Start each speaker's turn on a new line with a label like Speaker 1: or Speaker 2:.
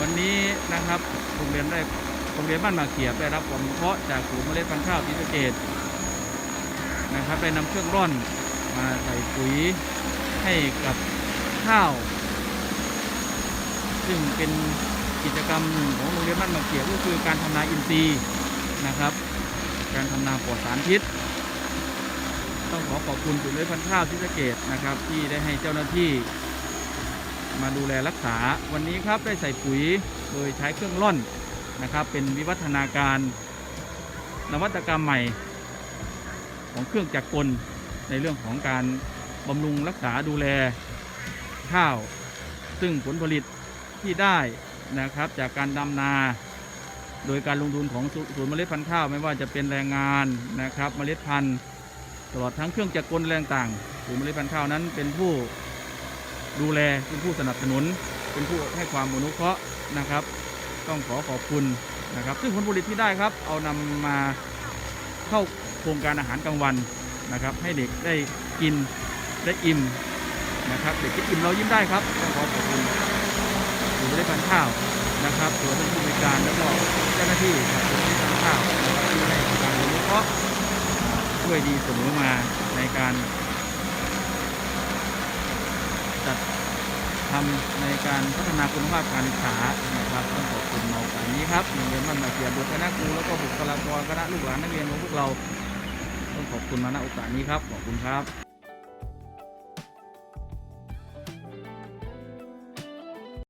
Speaker 1: วันนี้นะครับโรงเรียนได้โรงเรียนบ้านมาเขียบได้รับความเคาะห์จากศูนย์เมล็ดพันธุ์ข้าวศรีสเกดนะครับได้นำเครื่องร่อนมาใส่ปุ๋ยให้กับข้าว ซึ่งเป็นกิจกรรมหนึ่งของโรงเรียนบ้านมาเขียบก็คือการทำนาอินทรีย์นะครับ การทำนาปลอดสารพิษ ต้องขอขอบคุณศูนย์เมล็ดพันธุ์ข้าวศรีสเกดนะครับ ที่ได้ให้เจ้าหน้าที่มาดูแลรักษาวันนี้ครับได้ใส่ปุ๋ยโดยใช้เครื่องร่อนนะครับ เป็นวิวัฒนาการ นวัตกรรมใหม่ ของเครื่องจักรกลในเรื่องของการบำรุงรักษาดูแลข้าว ซึ่งผลผลิตที่ได้นะครับจากการดำนา โดยการลงทุนของศูนย์เมล็ดพันธุ์ข้าว ไม่ว่าจะเป็นแรงงานนะครับ เมล็ดพันธุ์ ตลอดทั้งเครื่องจักรกลแรงต่างศูนย์เมล็ดพันธุ์ข้าวนั้น เป็นผู้ดูแลเป็นผู้สนับสนุน เป็นผู้ให้ความอนุเคราะห์นะครับ ต้องขอขอบคุณนะครับ ซึ่งผลผลิตที่ได้ครับ เอานำมาเข้าโครงการอาหารกลางวันนะครับ ให้เด็กได้กินได้อิ่มนะครับ เด็กที่อิ่มเรายิ้มได้ครับต้องขอขอบคุณอยู่ได้พันธุ์ข้าวนะครับตัวท่านผู้บริการแล้วก็เจ้าหน้าที่จากศูนย์พันธุ์ข้าวที่ให้การอนุเคราะห์ ช่วยดีเสมอมาในการจัดทำในการพัฒนาคุณภาพการศึกษานะครับต้องขอบคุณมาโอกาสนี้ครับโรงเรียนบ้านมาเกียรติโดยคณะครูแล้วก็บุคลากรคณะลูกหลานนักเรียนของพวกเรา ต้องขอบคุณมาณโอกาสนี้ครับขอบคุณครับ